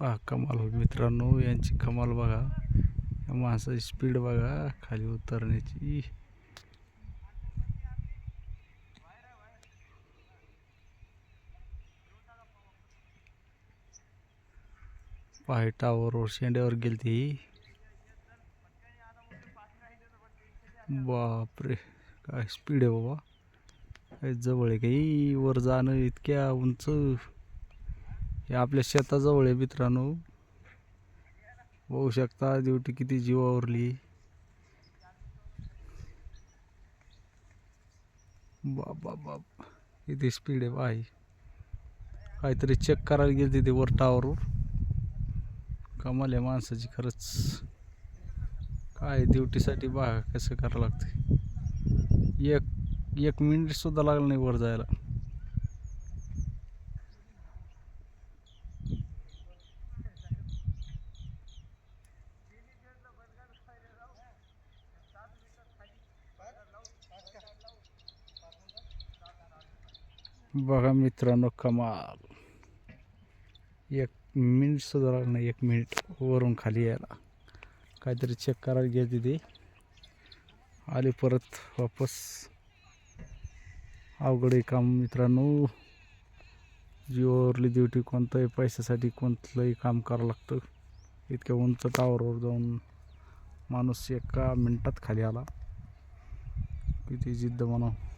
पहा कमाल. मित्रांनो यांची कमाल बघा. या माणसाची स्पीड बघा. खाली उतरण्याची. पाय टावरवर शेंड्यावर गेली ती बापरे. काय स्पीड आहे बाबा. काय जवळ आहे काही. वर जाणं इतक्या उंच. हे आपल्या शेताजवळ आहे मित्रांनो. बघू शकता ड्युटी किती जीवावरली बाप बाप बाप. किती स्पीड आहे बाई. काहीतरी चेक करायला गेली तिथे वर टावरवर कमाल आहे माणसाची खरंच. काय ड्युटीसाठी बघा कसं करावं लागते एक एक मिनिट सुद्धा लागलं नाही वर जायला. बघा मित्रांनो कमाल. एक मिनिट सुद्धा लागलं नाही एक मिनिट वरून खाली यायला. काहीतरी चेक करायला गेली तिथे. आले परत वापस. अवघड आहे काम मित्रांनो. जिओवरली ड्युटी कोणतंही पैशासाठी कोणतंही काम करावं लागतं. इतक्या उंच टावरवर जाऊन माणूस एका मिनटात खाली आला. किती जिद्द म्हणावं